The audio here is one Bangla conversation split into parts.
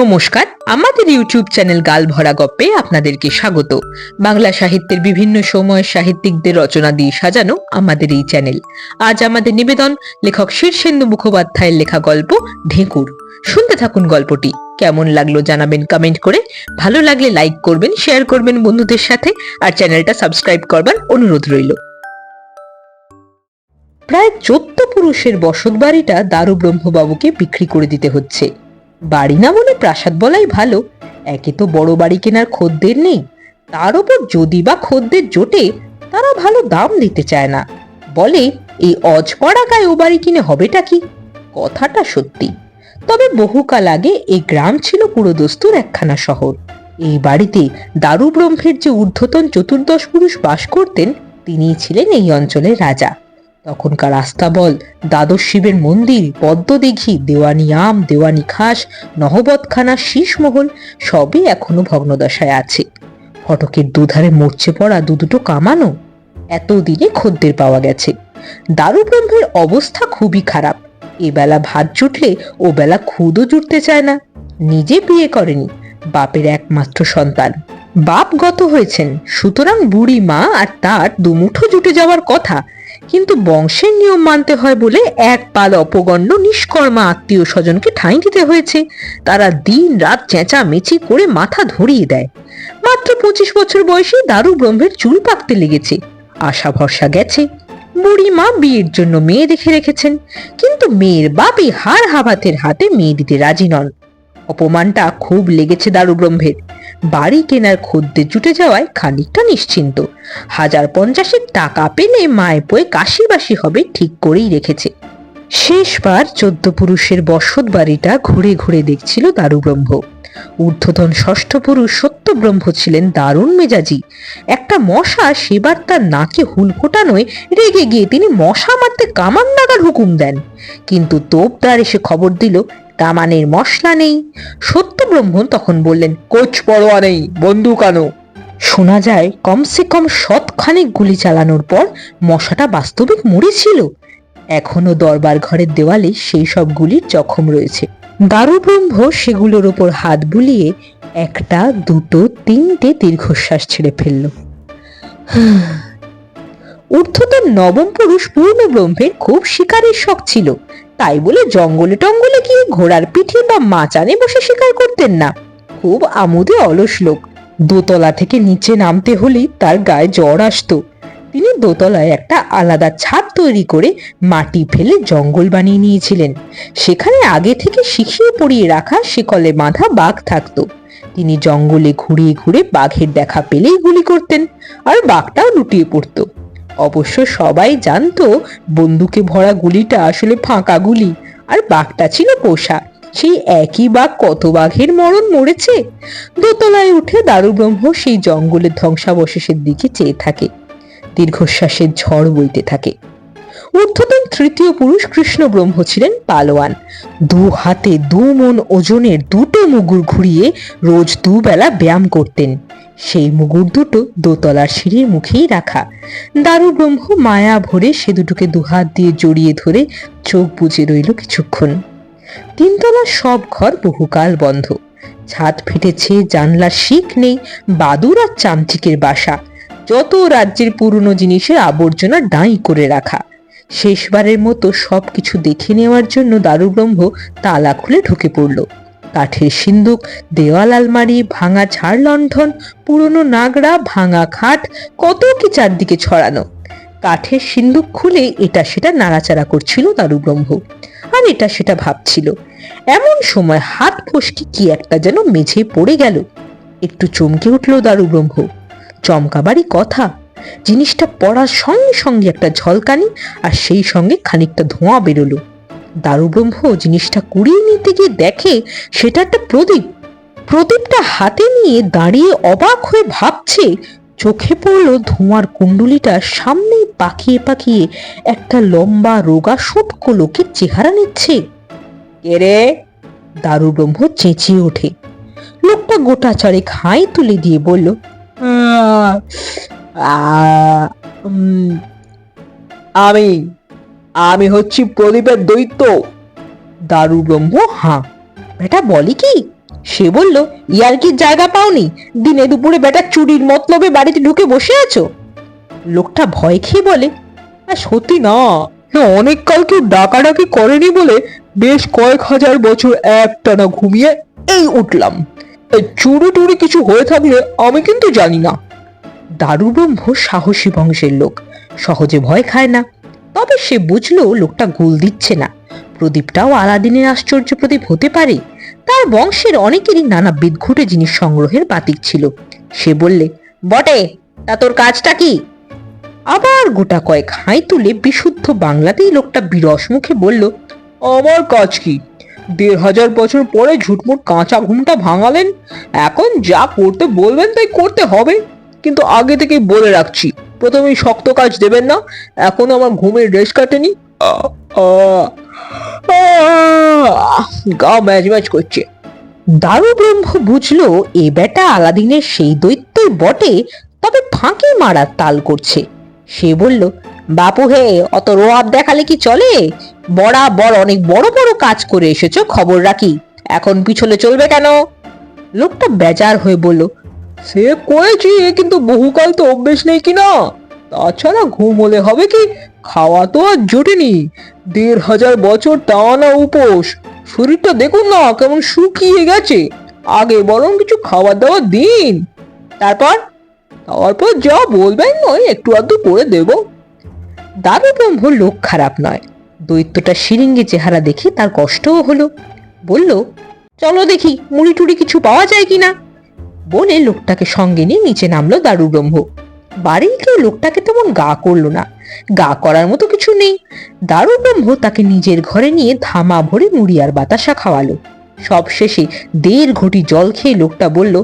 নমস্কার, আমাদের ইউটিউব চ্যানেল গাল ভরা গপ্পে আপনাদেরকে স্বাগত। বাংলা সাহিত্যের বিভিন্ন সময় সাহিত্যিকদের রচনা দিয়ে সাজানো আমাদের এই চ্যানেল। আজ আমাদের নিবেদন, লেখক শীর্ষেন্দু মুখোপাধ্যায়ের লেখা গল্প ঢেঁকুর। শুনতে থাকুন গল্পটি। কেমন লাগল জানাবেন কমেন্ট করে। ভালো লাগলে লাইক করবেন শেয়ার করবেন বন্ধুদের সাথে, আর চ্যানেলটা সাবস্ক্রাইব করবার অনুরোধ রইল। প্রায় চোদ্দ পুরুষের বসত বাড়িটা দারু ব্রহ্মবাবুকে বিক্রি করে দিতে হচ্ছে। বাড়ি না বলে প্রাসাদ বলাই ভালো। একে তো বড় বাড়ি কেনার খদ্দের নেই। তার ওপর যদি বা খদ্দের জোটে, তারা ভালো দাম দিতে চায় না। বলে, এই গায়ে ও বাড়ি কিনে হবেটা কি? কথাটা সত্যি। তবে বহুকাল আগে এই গ্রাম ছিল পুরোদস্তুর একখানা শহর। এই বাড়িতে দারু ব্রহ্মের যে ঊর্ধ্বতন চতুর্দশ পুরুষ বাস করতেন, তিনিই ছিলেন এই অঞ্চলের রাজা। তখনকার আস্তাবল দ্বাদশ শিবের মন্দির পদ্মদিঘি দেওয়ানি আম, দেওয়ানি খাস, নহবতখানা শীষমহল, সবই এখনও ভগ্নদশায় আছে। ফটকের দুধারে মরচে পড়া দু দুটো কামানো, এতদিনে খদ্দের পাওয়া গেছে। দারুব্রহ্মের অবস্থা খুবই খারাপ। এবেলা ভাত জুটলে ও বেলা খুদও জুটতে চায় না। নিজে বিয়ে করেনি, বাপের একমাত্র সন্তান। বাপ গত হয়েছেন, সুতরাং বুড়ি মা আর তার দুমুঠো জুটে যাওয়ার কথা কিন্তু বংশের নিয়ম মানতে হয় বলে এক পাল অপগণ্ড নিষ্কর্মা আত্মীয় স্বজনকে ঠাঁই দিতে হয়েছে। তারা দিন রাত চেঁচামেচি করে মাথা ধরিয়ে দেয়। মাত্র পঁচিশ বছর বয়সে দারু ব্রহ্মের চুল পাকতে লেগেছে। আশা ভরসা গেছে। বুড়ি মা বিয়ের জন্য মেয়ে দেখে রেখেছেন। কিন্তু মেয়ের বাপই হার হাবাতের হাতে মেয়ে দিতে রাজি নন। অপমানটা খুব লেগেছে দারু ব্রহ্মের। বাড়ি কেনার খদ্দের জুটে যাওয়ায় খানিকটা নিশ্চিন্ত। হাজার পঞ্চাশের টাকা পেলে মায়ের বয়ে কাশিবাসি হবে, ঠিক করেই রেখেছে। শেষবার চোদ্দ পুরুষের বসত বাড়িটা ঘুরে ঘুরে দেখছিল দারুব্রহ্ম। ঊর্ধ্বতন ষষ্ঠ পুরুষ সত্যব্রহ্ম ছিলেন দারুণ মেজাজি। একটা মশা সেবার তার নাকে হুল ফোটানোয় রেগে গিয়ে তিনি মশা মারতে কামান নাগার হুকুম দেন। কিন্তু তোপদার এসে খবর দিল, কামানের মশলা নেই। সত্যব্রহ্ম তখন বললেন, কোচ পরোয়া নেই বন্ধু আনো। শোনা যায়, কমসে কম শতখানেক গুলি চালানোর পর মশাটা বাস্তবিক মরেছিল। এখনও দরবার ঘরের দেওয়ালে সেই সব গুলির জখম রয়েছে। দারুব্রহ্ম সেগুলোর ওপর হাত বুলিয়ে একটা, দুটো, তিনটে দীর্ঘশ্বাস ছেড়ে ফেলল। ঊর্ধ্বতন নবম পুরুষ পূর্ণ ব্রহ্মের খুব শিকারের শখ ছিল। তাই বলে জঙ্গলে টঙ্গলে গিয়ে ঘোড়ার পিঠে বা মাচানে বসে শিকার করতেন না। খুব আমোদে অলস লোক। দোতলা থেকে নিচে নামতে হলেই তার গায়ে জ্বর আসতো। তিনি দোতলায় একটা আলাদা ছাদ তৈরি করে মাটি ফেলে জঙ্গল বানিয়ে নিয়েছিলেন। সেখানে আগে থেকে শিখিয়ে পড়িয়ে রাখা শিকলে বাঁধা বাঘ থাকতো। তিনি জঙ্গলে ঘুরিয়ে ঘুরে বাঘের দেখা পেলেই গুলি করতেন আর বাঘটাও লুটিয়ে পড়তো। অবশ্য সবাই জানতো বন্দুকে ভরা গুলিটা আসলে ফাঁকা গুলি আর বাঘটা ছিল পোষা। সেই একই বাঘ কত বাঘের মরণ মরেছে? দোতলায় উঠে দারুব্রহ্ম সেই জঙ্গলের ধ্বংসাবশেষের দিকে চেয়ে থাকে। দীর্ঘশ্বাসের ঝড় বইতে থাকে। ঊর্ধ্বতন তৃতীয় পুরুষ কৃষ্ণ ব্রহ্ম ছিলেন পালোয়ান। দু হাতে দু মন ওজনের দুটো মুগুর ঘুরিয়ে রোজ দুবেলা ব্যায়াম করতেন। সেই মুগুর দুটো দোতলার সিঁড়ির মুখেই রাখা। দারু ব্রহ্ম মায়া ভরে সে দুটোকে দুহাত দিয়ে জড়িয়ে ধরে চোখ বুজে রইল কিছুক্ষণ। তিনতলার সব ঘর বহুকাল বন্ধ। ছাদ ফেটেছে, জানলার শিক নেই বাদুর আর চামচিকের বাসা। যত রাজ্যের পুরনো জিনিসের আবর্জনা ডাঁই করে রাখা। শেষবারের মতো সব কিছু দেখে নেওয়ার জন্য দারুব্রহ্ম তালা খুলে ঢুকে পড়ল। কাঠের সিন্দুক, দেওয়াল আলমারি, ভাঙা ছাড় লণ্ঠন, পুরনো নাগড়া, ভাঙা খাট, কত কি চারদিকে ছড়ানো। কাঠের সিন্দুক খুলে এটা সেটা নাড়াচাড়া করছিল দারুব্রহ্ম। আর এটা সেটা ভাবছিল, এমন সময় হাত ফসকে কি একটা যেন মেঝে পড়ে গেল। একটু চমকে উঠল দারুব্রহ্ম। চমকাবারই কথা। জিনিসটা পড়ার সঙ্গে সঙ্গে একটা ঝলকানি আর সেই সঙ্গে খানিকটা ধোঁয়া বেরোলো। দারুব্রহ্ম জিনিসটা কুড়িয়ে নিতে গিয়ে দেখে সেটা একটা প্রদীপ। প্রদীপটা হাতে নিয়ে দাঁড়িয়ে অবাক হয়ে ভাবছে চোখে পড়ল ধোঁয়ার কুণ্ডুলিটা সামনেই পাকিয়ে পাকিয়ে একটা লম্বা রোগা শুটকো লোকের চেহারা নিচ্ছে। কে রে? দারুব্রহ্ম চেঁচিয়ে ওঠে। লোকটা গোটা চারেক হাই তুলে দিয়ে বলল "আহ, আহ, উম, আমি আমি হচ্ছি প্রদীপের দৈত্য। দারু ব্রহ্ম হাঁ। বেটা বলি কি? সে বলল ইয়ার কি জায়গা পাওনি। দিনে দুপুরে বেটা চুরির মতলবে বাড়িতে ঢুকে বসে আছো? লোকটা ভয় খেয়ে বলে "আ, সত্যি না। হ্যাঁ অনেক কাল কেউ ডাকাডাকি করেনি বলে বেশ কয়েক হাজার বছর একটানা ঘুমিয়ে এই উঠলাম। চুরি টুরি কিছু হয়ে থাকলে আমি কিন্তু জানি না। দারুব্রহ্ম সাহসী বংশের লোক। সহজে ভয় খায় না। তবে সে বুঝলো লোকটা গুল দিচ্ছে না। প্রদীপটাও আলাদিনের আশ্চর্য প্রদীপ হতে পারে। তার বংশের অনেকেরই নানা ঘুটে জিনিস সংগ্রহের বাতিক ছিল। সে বললে, বটে, তা তোর কাজটা কি? আবার গোটা কয়েক হাই তুলে বিশুদ্ধ বাংলাতেই লোকটা বিরস মুখে বলল, আমার কাজ কি? দেড় হাজার বছর পরে ঝুটমুট কাঁচা ঘুমটা ভাঙালেন? এখন যা করতে বলবেন তাই করতে হবে। কিন্তু আগে থেকে বলে রাখছি, প্রথমেই শক্ত কাজ দেবেন না। এখন আমার ঘুমের রেশ কাটেনি। গা ম্যাচ ম্যাচ করছে। দারু ব্রহ্ম বুঝলো, এ বেটা আলাদিনের সেই দৈত্যই বটে, তবে ফাঁকি মারার তাল করছে। সে বলল, বাপু হে, অত রোয়াব দেখালে কি চলে? বরাবর অনেক বড় বড় কাজ করে এসেছ, খবর রাখি। এখন পিছলে চলবে কেন? লোকটা বেজার হয়ে বলল, সে করেছি কিন্তু বহুকাল তো অভ্যেস নেই কি না? তাছাড়া ঘুম হলে হবে কি? খাওয়া তো আর জোটেনি। দেড় হাজার বছর টানা উপোস। শরীরটা দেখুন না, কেমন শুকিয়ে গেছে। আগে বরং কিছু খাওয়া দাওয়া দিন। তারপর? তারপর যা বলবেন, ওই একটু আধটু করে দেব। দারু ব্রহ্ম লোক খারাপ নয়। দৈত্যটা সিরিঙ্গি চেহারা দেখে তার কষ্টও হলো। বলল, চলো দেখি মুড়ি টুড়ি কিছু পাওয়া যায় কিনা? বলে লোকটাকে সঙ্গে নিয়ে নিচে নামলো দারু ব্রহ্ম বাড়ি কেউ লোকটাকে তেমন গা করল না। গা করার মতো কিছু নেই। দারু ব্রহ্ম তাকে নিজের ঘরে নিয়ে ধামা ভরে মুড়ি আর বাতাসা খাওয়ালো। সব শেষে দেড় ঘটি জল খেয়ে লোকটা বলল,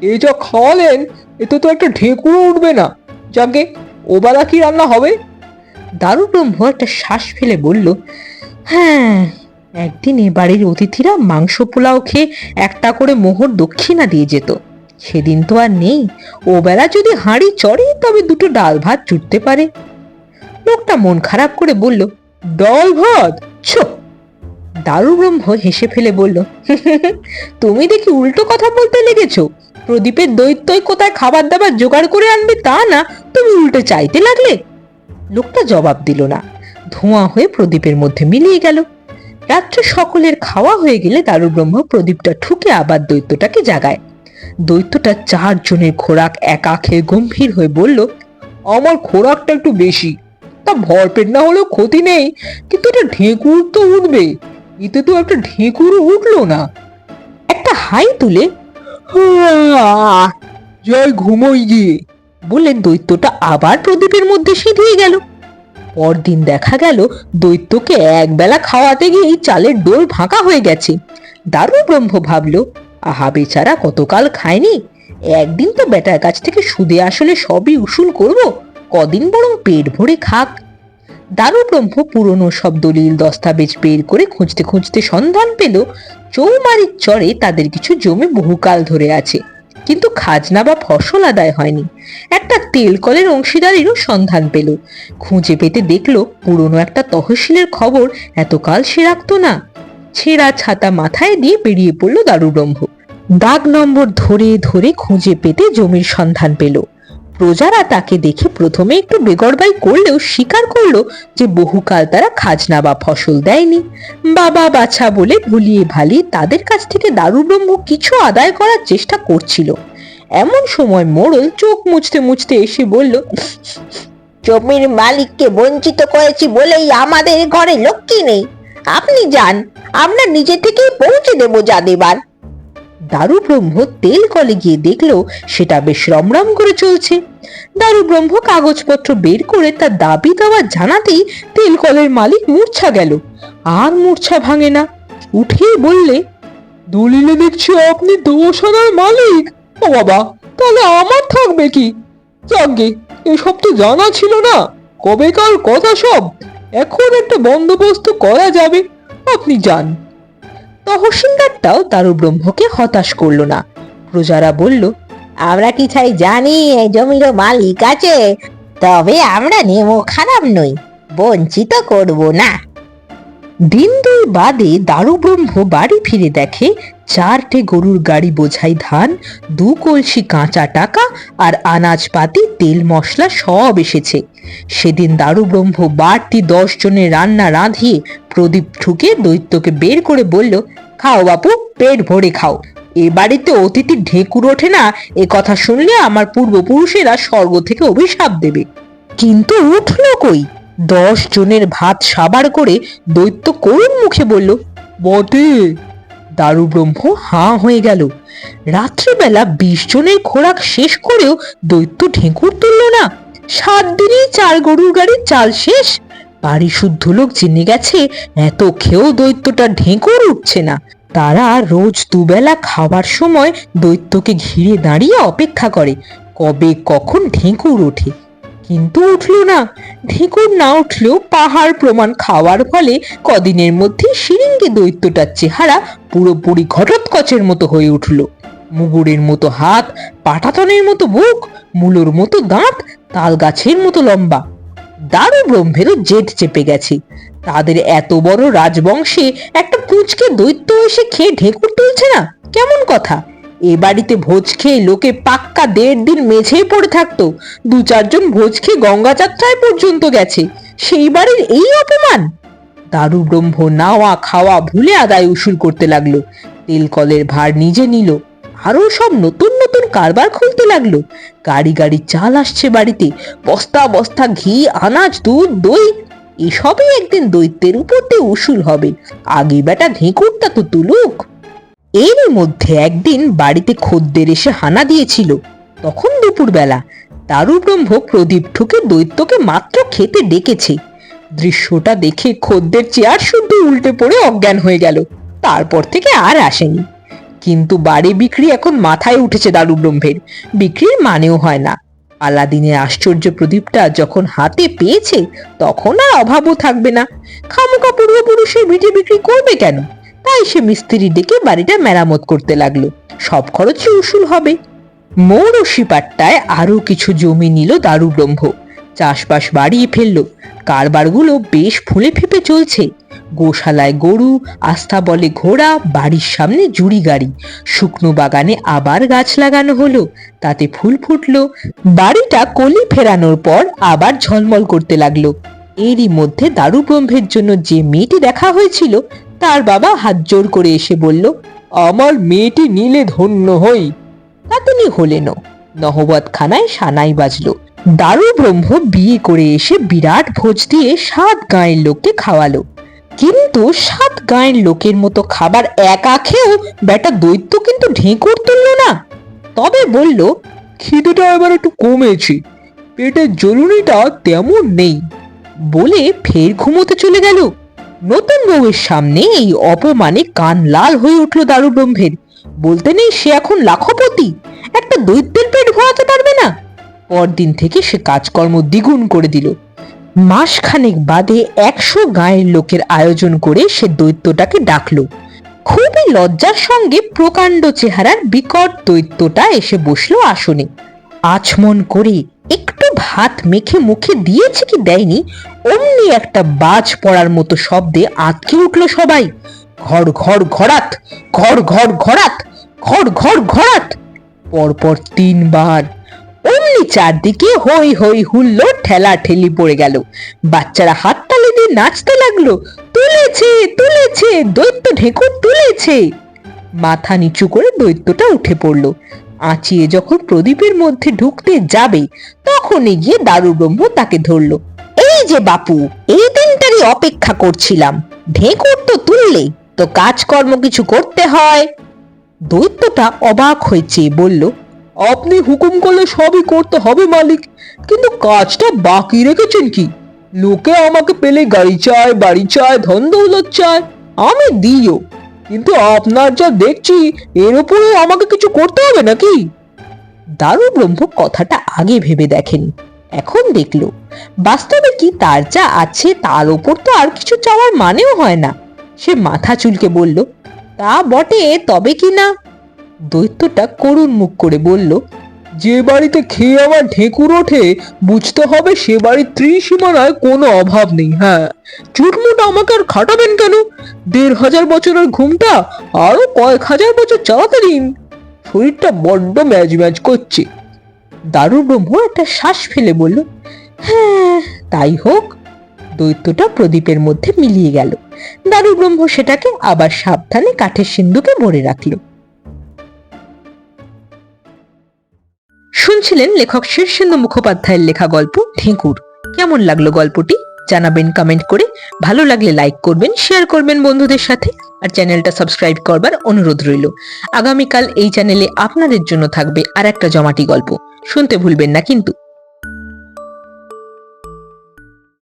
এ যা খাওয়ালেন, এতে তো একটা ঢেকুরও উঠবে না। যাকে ওবেলা কি রান্না হবে? দারু ব্রহ্ম একটা শ্বাস ফেলে বলল হ্যাঁ একদিন এ বাড়ির অতিথিরা মাংস পোলাও খেয়ে একটা করে মোহর দক্ষিণা দিয়ে যেত। সেদিন তো আর নেই। ওবেলা যদি হাঁড়ি চড়ে, তবে দুটো ডাল ভাত জুটতে পারে। লোকটা মন খারাপ করে বলল, ডাল ভাত? ছো। দারু ব্রহ্ম হেসে ফেলে বলল তুমি দেখি উল্টো কথা বলতে লেগেছো। প্রদীপের দৈত্যই কোথায় খাবার দাবার জোগাড় করে আনবে তা না, তুমি উল্টে চাইতে লাগলে? লোকটা জবাব দিল না। ধোঁয়া হয়ে প্রদীপের মধ্যে মিলিয়ে গেল। রাত্রে সকলের খাওয়া হয়ে গেলে দারুব্রহ্ম প্রদীপটা ঠুকে আবার দৈত্যটাকে জাগায়। দৈত্যটা চারজনের খোরাক একা খেয়ে গম্ভীর হয়ে বলল আমার খোরাকটা একটু বেশি। তা ভরপেট না হলেও ক্ষতি নেই কিন্তু এটা ঢেঁকুর তো উঠবে। এতে তো একটা ঢেকুরও উঠল না। একটা হাই তুলে "আহ, জয় ঘুমোই গিয়ে। বলে দৈত্যটা আবার প্রদীপের মধ্যে সিঁধিয়ে গেল। পরদিন দেখা গেল, দৈত্যকে একবেলা খাওয়াতে গিয়েই চালের ডোল ফাঁকা হয়ে গেছে। দারু ব্রহ্ম ভাবল, আহা, বেচারা কতকাল খায়নি? একদিন তো বেটার কাছ থেকে সুদে আসলে সবই উসুল করব, কদিন বরং পেট ভরে খাক। দারু ব্রহ্ম পুরনো সব দলিল দস্তাবেজ বের করে খুঁজতে খুঁজতে সন্ধান পেল, চৌমারির চরে তাদের কিছু জমি বহুকাল ধরে আছে। কিন্তু খাজনা বা ফসল আদায় হয়নি। একটা তেল কলের অংশীদারেরও সন্ধান পেল। খুঁজে পেতে দেখল পুরনো একটা তহসিলের খবর এতকাল সে রাখতো না। ছেঁড়া ছাতা মাথায় দিয়ে বেরিয়ে পড়ল দারুব্রহ্ম। দাগ নম্বর ধরে ধরে খুঁজে পেতে জমির সন্ধান পেল। প্রজারা তাকে দেখে প্রথমে একটু বেগরবাই করলেও স্বীকার করল যে বহুকাল তারা খাজনা বা ফসল দেয়নি। বাবা বাছা বলে ভুলিয়ে ভালিয়ে তাদের কাছ থেকে দারুব্রহ্ম কিছু আদায় করার চেষ্টা করছিল। এমন সময় মোড়ল চোখ মুছতে মুছতে এসে বলল, জমির মালিককে বঞ্চিত করেছি বলেই আমাদের ঘরে লক্ষ্মী নেই। আপনি যান, আমরা নিজে থেকেই পৌঁছে দেবো যা দেবার। দারু ব্রহ্ম তেল কলে গিয়ে দেখল সেটা বেশ রমরম করে চলছে। দারু ব্রহ্ম কাগজপত্র বের করে তার দাবি দাওয়া জানাতেই তেল কলের মালিক মূর্ছা গেল। আর মূর্ছা ভাঙে না। উঠেই বললে, দলিলে দেখছি আপনি দোষ আনার মালিক। ও বাবা, তাহলে আমার থাকবে কি? যাকে এসব তো জানা ছিল না। কবেকার কথা সব। এখন একটা বন্দোবস্ত করা যাবে। আপনি যান। তহসিলদারটাও দারু ব্রহ্মকে হতাশ করল না। প্রজারা বলল, আমরা কি ছাই জানি, এই জমির মালিক আছে, তবে আমরা নেমো খারাপ নই, বঞ্চিত করব না। দিন দুই বাদে দারুব্রহ্ম বাড়ি ফিরে দেখে, চারটে গরুর গাড়ি বোঝাই ধান, দু কলসি কাঁচা টাকা আর আনাজপাতি, তেল, মশলা সব এসেছে। সেদিন দারুব্রহ্ম বাড়তি দশ জনের রান্না রাঁধিয়ে প্রদীপ ঠুকে দৈত্যকে বের করে বলল, খাও বাপু, পেট ভরে খাও। এ বাড়িতে অতিথি ঢেকুর ওঠে না, এ কথা শুনলে আমার পূর্বপুরুষেরা স্বর্গ থেকে অভিশাপ দেবে। কিন্তু উঠল কই? দশ জনের ভাত সাবার করে দৈত্য করুণ মুখে বলল, বটে! দারুব্রহ্ম হাঁ হয়ে গেল। রাত্রিবেলা বিশ জনের খোরাক শেষ করেও দৈত্য ঢেঁকুর তুলল না। সাত দিনেই চার গরুর গাড়ির চাল শেষ। বাড়ি শুদ্ধ লোক জেনে গেছে, এত খেয়েও দৈত্যটা ঢেঁকুর উঠছে না। তারা রোজ দুবেলা খাবার সময় দৈত্যকে ঘিরে দাঁড়িয়ে অপেক্ষা করে, কবে কখন ঢেঁকুর ওঠে। কিন্তু উঠল না। ঢেকুর না উঠলেও পাহাড় প্রমাণ খাওয়ার ফলে কদিনের মধ্যে সিরিঙ্গি দৈত্যটার চেহারা পুরোপুরি ঘটোৎকচের মতো হয়ে উঠল। মুগুরের মতো হাত, পাটাতনের মতো বুক মূলোর মতো দাঁত তাল গাছের মতো লম্বা। দারু ব্রহ্মেরও জেদ চেপে গেছে। তাদের এত বড় রাজবংশে একটা পুচকে দৈত্য এসে খেয়ে ঢেকুর তুলছে না? কেমন কথা? এ বাড়িতে ভোজ খেয়ে লোকে পাক্কা দেড় দিন মেঝেই পড়ে থাকতো। দু চারজন ভোজ খেয়ে গঙ্গা যাত্রায় পর্যন্ত গেছে। সেই বাড়ির এই অপমান? দারু ব্রহ্ম নাওয়া খাওয়া ভুলে আদায় উসুল করতে লাগল। তেল কলের ভার নিজে নিল। আরও সব নতুন নতুন কারবার খুলতে লাগল। গাড়ি গাড়ি চাল আসছে বাড়িতে। বস্তা বস্তা ঘি, আনাজ, দুধ, দই। এসবই একদিন দৈত্যের উপর দিয়ে উসুল হবে। আগে বেটা ঢেঁকুরটা তো তুলুক। এরই মধ্যে একদিন বাড়িতে খদ্দের এসে হানা দিয়েছিল। তখন দুপুরবেলা দারুব্রহ্ম প্রদীপ ঠুকে দৈত্যকে মাত্র খেতে ডেকেছে। দৃশ্যটা দেখে খদ্দের চেয়ার শুদ্ধ উল্টে পড়ে অজ্ঞান হয়ে গেল। তারপর থেকে আর আসেনি। কিন্তু বাড়ি বিক্রি এখন মাথায় উঠেছে দারুব্রহ্মের। বিক্রির মানেও হয় না। আলাদিনের আশ্চর্য প্রদীপটা যখন হাতে পেয়েছে, তখন আর অভাবও থাকবে না। খামোকা পূর্বপুরুষের ভিটে বিক্রি করবে কেন? তাই সে মিস্ত্রি ডেকে বাড়িটা মেরামত করতে লাগল। সব খরচই উসুল হবে। মৌরসি পাট্টায় আরও কিছু জমি নিল দারুব্রহ্ম। চাষবাস বাড়িয়ে ফেলল। কারবারগুলো বেশ ফুলে ফেপে চলছে। গোশালায় গরু, আস্থা বলে ঘোড়া, বাড়ির সামনে জুড়ি গাড়ি। শুকনো বাগানে আবার গাছ লাগানো হলো। তাতে ফুল ফুটলো। বাড়িটা কলি ফেরানোর পর আবার ঝলমল করতে লাগল। এরই মধ্যে দারু দারুব্রহ্মের জন্য যে মেয়েটি দেখা হয়েছিল তার বাবা হাত জোর করে এসে বলল আমার মেয়েটি নিলে ধন্য হই। তা তিনি হলেনও। নহবত খানায় সানাই বাজলো। দারু ব্রহ্ম বিয়ে করে এসে বিরাট ভোজ দিয়ে সাত গাঁয়ের লোককে খাওয়ালো। কিন্তু সাত গাঁয়ের লোকের মতো খাবার একা খেয়েও বেটা দৈত্য কিন্তু ঢেঁকুর তুললো না। তবে বলল, খিদেটা এবার একটু কমেছে। পেটের জরুরিটা তেমন নেই। বলে ফের ঘুমোতে চলে গেল। নতুন বউয়ের সামনে এই অপমানে কান লাল হয়ে উঠল দারুব্রহ্মের। বলতে নেই সে এখন লাখপতি। একটা দৈত্যের পেট ভরাতে পারবে না। পরদিন থেকে সে কাজকর্ম দ্বিগুণ করে দিল। মাসখানেক বাদে একশো গায়ের লোকের আয়োজন করে সে দৈত্যটাকে ডাকলো। খুবই লজ্জার সঙ্গে প্রকাণ্ড চেহারার বিকট দৈত্যটা এসে বসল আসনে। আচমন করে একটু ভাত মেখে মুখে দিয়েছে কি দেয়নি? অমনি একটা বাজ পড়ার মতো শব্দে আটকে উঠল সবাই। ঘর ঘর, ঘরাত, ঘর ঘর, ঘরাত, ঘর ঘর, ঘরাত। পরপর তিনবার। অমনি চারদিকে হই হই হুল্লো, ঠেলা, ঠেলি পড়ে গেল। বাচ্চারা হাততালি দিয়ে নাচতে লাগল। তুলেছে তুলেছে, দৈত্য ঢেকুর তুলেছে। মাথা নিচু করে দৈত্যটা উঠে পড়ল। আঁচিয়ে যখন প্রদীপের মধ্যে ঢুকতে যাবে, তখনই গিয়ে দারুব্রহ্ম তাকে ধরলো। এই যে বাপু, এই দিনটারই অপেক্ষা করছিলাম। ঢেকুর তো তুললে, তো কাজকর্ম কিছু করতে হয়। দৈত্যটা অবাক হয়েছে, বলল, আপনি হুকুম করলে সবই করতে হবে, মালিক, কিন্তু কাজটা বাকি রেখেছেন কি? লোকে আমাকে পেলে গাড়ি চায়, বাড়ি চায়, ধন দৌলত চায়, আমি দিও কিন্তু আপনার যা দেখছি, এর উপরে আমাকে কিছু করতে হবে নাকি? দারু ব্রহ্ম কথাটা আগে ভেবে দেখেনি। এখন দেখল, বাস্তবে কি তার যা আছে তার উপর তো আর কিছু চাওয়ার মানেও হয় না। সে মাথা চুলকে বলল, তা বটে, তবে কি না? দৈত্যটা করুণ মুখ করে বলল যে বাড়িতে খেয়ে আমার ঢেকুর ওঠে, বুঝতে হবে সে বাড়ির ত্রিসীমানায় কোনো অভাব নেই হ্যাঁ। চুটমুট আমাকে আর খাটাবেন কেন? দেড় হাজার বছরের ঘুমটা আরও কয়েক হাজার বছর চালাতে দিন। শরীরটা বড্ড ম্যাজ ম্যাজ করছে। দারু ব্রহ্ম একটা শ্বাস ফেলে বলল হ্যাঁ তাই হোক। দৈত্যটা প্রদীপের মধ্যে মিলিয়ে গেল। দারু ব্রহ্ম সেটাকে আবার সাবধানে কাঠের সিন্ধুকে ভরে রাখল। শুনছিলেন লেখক শীর্ষেন্দু মুখোপাধ্যায়ের লেখা গল্প ঢেঁকুর। কেমন লাগল গল্পটি? জানাবেন কমেন্ট করে। ভালো লাগলে লাইক করবেন শেয়ার করবেন বন্ধুদের সাথে, আর চ্যানেলটা সাবস্ক্রাইব করবার অনুরোধ রইল। আগামীকাল এই চ্যানেলে আপনাদের জন্য থাকবে আর একটা জমাটি গল্প। শুনতে ভুলবেন না কিন্তু।